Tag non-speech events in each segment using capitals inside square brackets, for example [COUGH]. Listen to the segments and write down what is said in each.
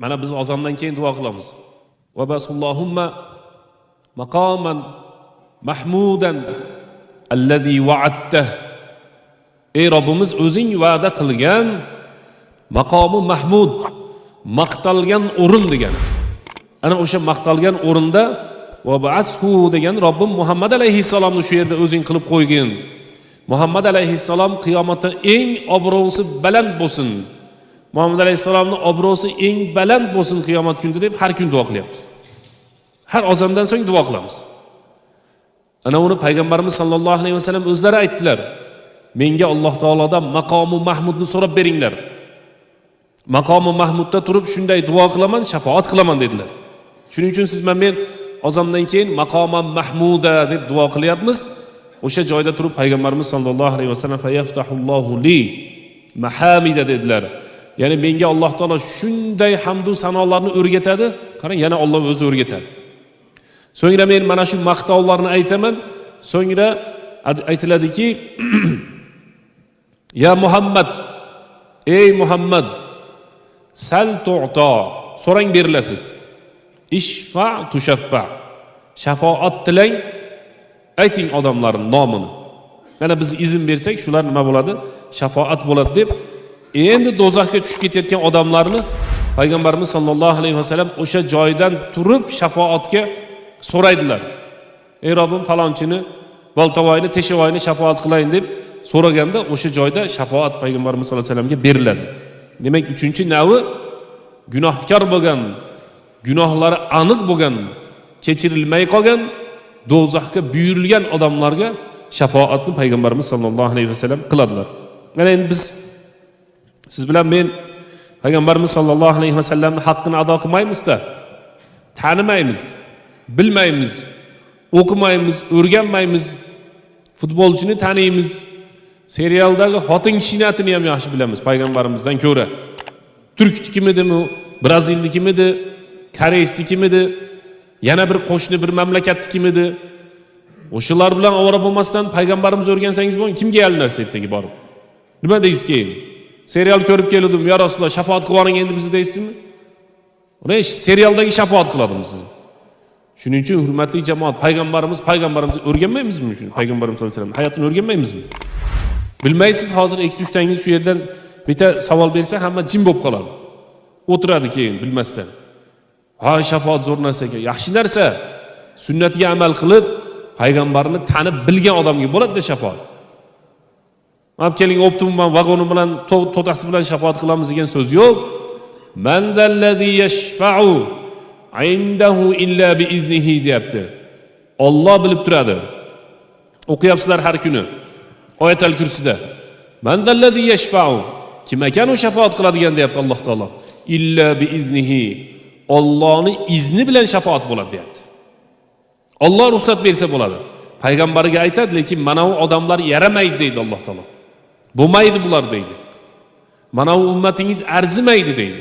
mana biz ozondan keyin duo qilamiz. Va maqoman mahmudan allazi va'adta ey robbimiz o'zing va'da qilgan maqomi mahmud maqtalgan o'rin degani ana o'sha maqtalgan o'rinda vabashu degan robbim muhammad alayhissalomni shu yerda o'zing qilib qo'ygin. Muhammad alayhissalom qiyomatda eng obro'si baland bo'lsin. Muhammad alayhissalomni obro'si eng baland bo'lsin qiyomat kunida deb har kun duo qilyapmiz har ozondan so'ng duo qilamiz. Ana uni payg'ambarimiz sollallohu alayhi vasallam o'zlari aytdilar. Menga alloh taolodan maqomi mahmudni so'rab beringlar. Maqomi mahmudda turib shunday duo qilaman shafoat qilaman dedilar. Shuning uchun siz man men ozondan keyin maqoma mahmuda deb duo qilyapmiz. O'sha joyda turib payg'ambarimiz sollallohu alayhi vasallam dedilar ya'ni menga alloh taolo shunday hamdu sanolarni o'rgatadi qarang yana olloh o'zi o'rgatadi. So'ngra men mana shu maqtovlarni aytaman. So'ngra aytiladiki [CLEARS THROAT] ya muhammad ey muhammad sal tu'to so'rang berilasiz. İshfa tushaffa shafoat tilang ayting odamlarni nomini. Mana biz izn bersak shular nima bo'ladi? Shafoat bo'ladi deb endi do'zaxga tushib ketayotgan odamlarni payg'ambarimiz sollallohu alayhi vasallam o'sha joydan turib shafoatga so'raydilar. Ey robbim falonchini boltavoyni teshovoyni shafoat qilayin deb so'raganda o'sha joyda shafoat payg'ambarimiz sallallohu alayhi vasallamga beriladi. Demak uchinchi navi gunohkor bo'lgan gunohlari aniq bo'lgan kechirilmay qolgan do'zaxga buyurilgan odamlarga shafoatni payg'ambarimiz sollallohu alayhi vasallam qiladilar. Endi biz siz bilan men payg'ambarimiz sollallohu alayhi vasallamni haqqini ado qilmaymizda tanimaymiz bilmaymiz o'qimaymiz o'rganmaymiz futbolchini taniymiz serialdagi xotin kishinatini ham yaxshi bilamiz payg'ambarimizdan ko'ra turknikimidimi brazilnikimidi koreysnikimidi yana bir qo'shni bir mamlakatnikimidi o'shalar bilan ovora bo'lmasdan payg'ambarimiz o'rgansangiz bo'lgan kimga yalinasiz ertaga borib nima deysiz keyin serial ko'rib keluvdim yo rasululloh shafoat qilib yuboring endi bizni deysizmi uni serialdagi shafoat qiladimi sizni shuning uchun hurmatli jamoat payg'ambarimiz payg'ambarimizni o'rganmaymizmi shuni payg'ambarimiz sallallohu alayhi vasallam hayotini o'rganmaymizmi bilmaysiz hozir ikki uchtangiz shu yerdan bitta savol bersa hamma jim bo'lib qoladi o'tiradi keyin bilmasdan ha shafoat zo'r narsa ekan yaxshi narsa sunnatiga amal qilib payg'ambarni tanib bilgan odamga bo'ladida shafoat olib keling optimum vagonim bilan to'dasi bilan shafoat qilamiz degan so'z yo'q deyapti olloh bilib turadi o'qiyapsizlar har kuni oyatal kursida kim ekan u shafoat qiladigan deyapti alloh taolo illa bi iznihi ollohni izni bilan shafoat bo'ladi deyapti olloh ruxsat bersa bo'ladi payg'ambariga aytadi lekin mana bu odamlar yaramaydi deydi alloh taolo bo'lmaydi bular deydi. Mana bu ummatingiz arzimaydi deydi.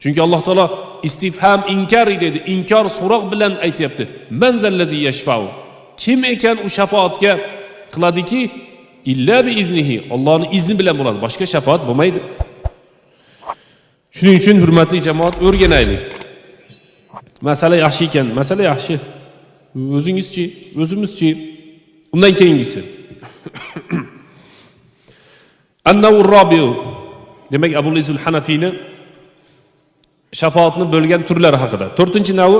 Chunki alloh taolo istifham inkari deydi inkor so'roq bilan aytyapti manzallazi yashfau kim ekan u shafoatga qiladiki illa bi iznihi ollohni izni bilan bo'ladi boshqa shafoat bo'lmaydi shuning uchun hurmatli jamoat o'rganaylik masala yaxshi ekan masala yaxshi o'zingizchi o'zimizchi undan keyingisi demak abu izul hanafiyni shafoatni bo'lgan turlari haqida to'rtinchi navi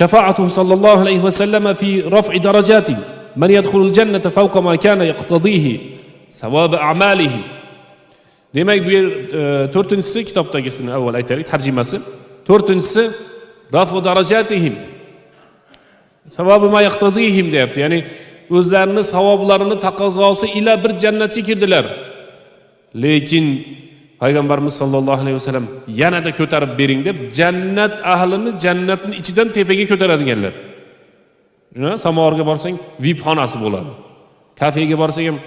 shafaatu sallallohu alayhi vasallam fi raf'i darajati man yadkhulul jannata fawqa ma kana yaqtadihi savab a'malihi demak bu yer to'rtinchisi kitobdagisini avval aytaylik tarjimasi to'rtinchisi rafu darajatihim savobi ma yaqtazihim deyapti ya'ni o'zlarini savoblarini taqozosi ila bir jannatga kirdilar. Lekin payg'ambarimiz sollallohu alayhi vasallam yanada ko'tarib bering deb jannat ahlini jannatni ichidan tepaga ko'taradiganlar. Samovarga borsang vip xonasi bo'ladi. Kafega borsak ham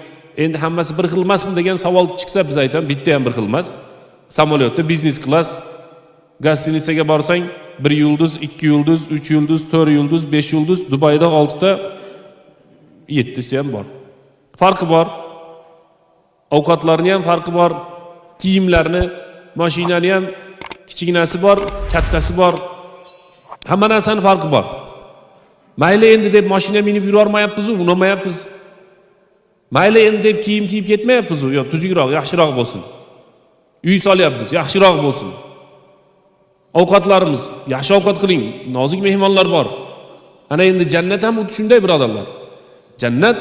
endi hammasi bir xil emasmi degan savol chiqsa biz aytamiz bitta ham bir xil emas samolyotda biznes klass gostinitsaga borsang bir yulduz ikki yulduz uch yulduz to'rt yulduz besh yulduz dubayda oltita yettisi ham bor farqi bor ovqatlarni ham farqi bor kiyimlarni mashinani ham kichkinasi bor kattasi bor hamma narsani farqi bor mayli endi deb mashina minib yurolmayapmizu unamayapmiz mayli endi deb kiyim kiyib ketmayapmizu yo tuzukroq yaxshiroq bo'lsin uy solyapmiz yaxshiroq bo'lsin ovqatlarimiz yaxshi ovqat qiling nozik mehmonlar bor ana endi jannat ham xuddi shunday birodarlar jannat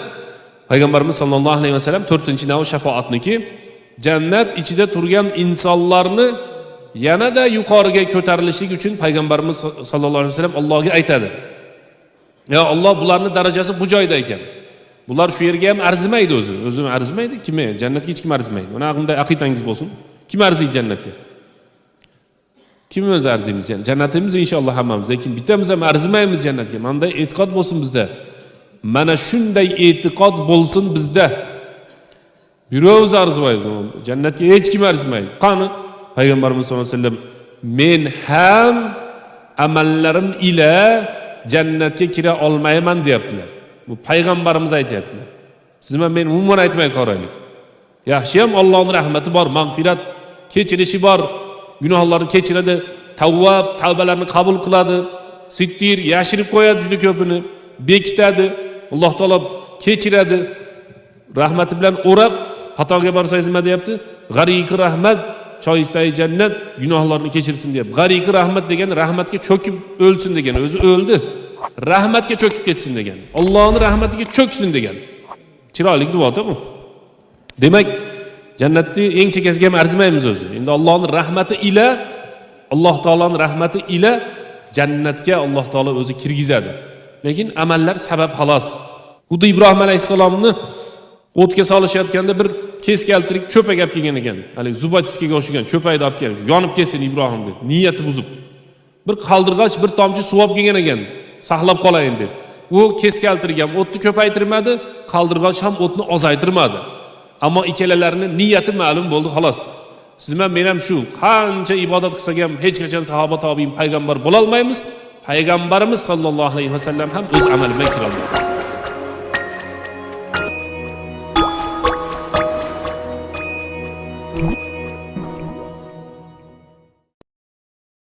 payg'ambarimiz sollallohu alayhi vasallam to'rtinchi navi shafoatniki jannat ichida turgan insonlarni yanada yuqoriga ko'tarilishlik uchun payg'ambarimiz sollallohu alayhi vasallam allohga aytadi yo olloh bularni darajasi bu joyda ekan bular shu yerga ham arzimaydi o'zi o'zi arzimaydi kim jannatga hech kim arzimaydi mana bunday aqidangiz bo'lsin kim arziydi jannatga kim o'zi arziymiz jannatimiz inshaalloh hammamiz lekin bittamiz ham arzimaymiz jannatga mana bunday e'tiqod bo'lsin bizda mana shunday e'tiqod bo'lsin bizda. Birovimiz arzimaydi jannatga hech kim arzimaydi qani? Payg'ambarimiz sallallohu alayhi vasallam men ham amallarim ila jannatga kira olmayman deyaptilar. Bu payg'ambarimiz aytyaptilar. Siz bilan men umuman aytmay qoraylik. Yaxshi ham ollohni rahmati bor mag'firat kechirishi bor. Gunohlarni kechiradi tavvab tavbalarni qabul qiladi. Sittir yashirib qo'yadi juda ko'pini bekitadi alloh taolo kechiradi. Rahmati bilan o'rab xatoga borsangiz nima deyapti? G'ariki rahmat choistai jannat gunohlarni kechirsin deyapti. G'ariki rahmat degani rahmatga cho'kib o'lsin degani o'zi o'ldi. Rahmatga cho'kib ketsin degan. Ollohni rahmatiga cho'ksin degan. Chiroyli duoda bu. Demak jannatni eng chekkasiga ham arzimaymiz o'zi. Endi ollohni rahmati ila alloh taoloni rahmati ila jannatga alloh taolo o'zi kirgizadi lekin amallar sabab xolos. Xuddi ibrohim alayhissalomni o'tga solishayotganda bir keskaltirik cho'pak olib kelgan ekan. Haligi zubachiskaga o'xshagan cho'pakni olib kelib yonib ketsin ibrohim deb. Niyati buzib. Bir qaldirg'och bir tomchi suv olib kelgan ekan saqlab qolayin deb. U keskaltirik ham o'tni ko'paytirmadi qaldirg'och ham o'tni ozaytirmadi. Ammo ikkalalarini niyati ma'lum bo'ldi xolos. Siz bilan men ham shu qancha ibodat qilsak ham hech qachon sahoba tobiin payg'ambar bo'lolmaymiz payg'ambarimiz sollallohu alayhi vasallam ham o'z amali bilan kirolmaydi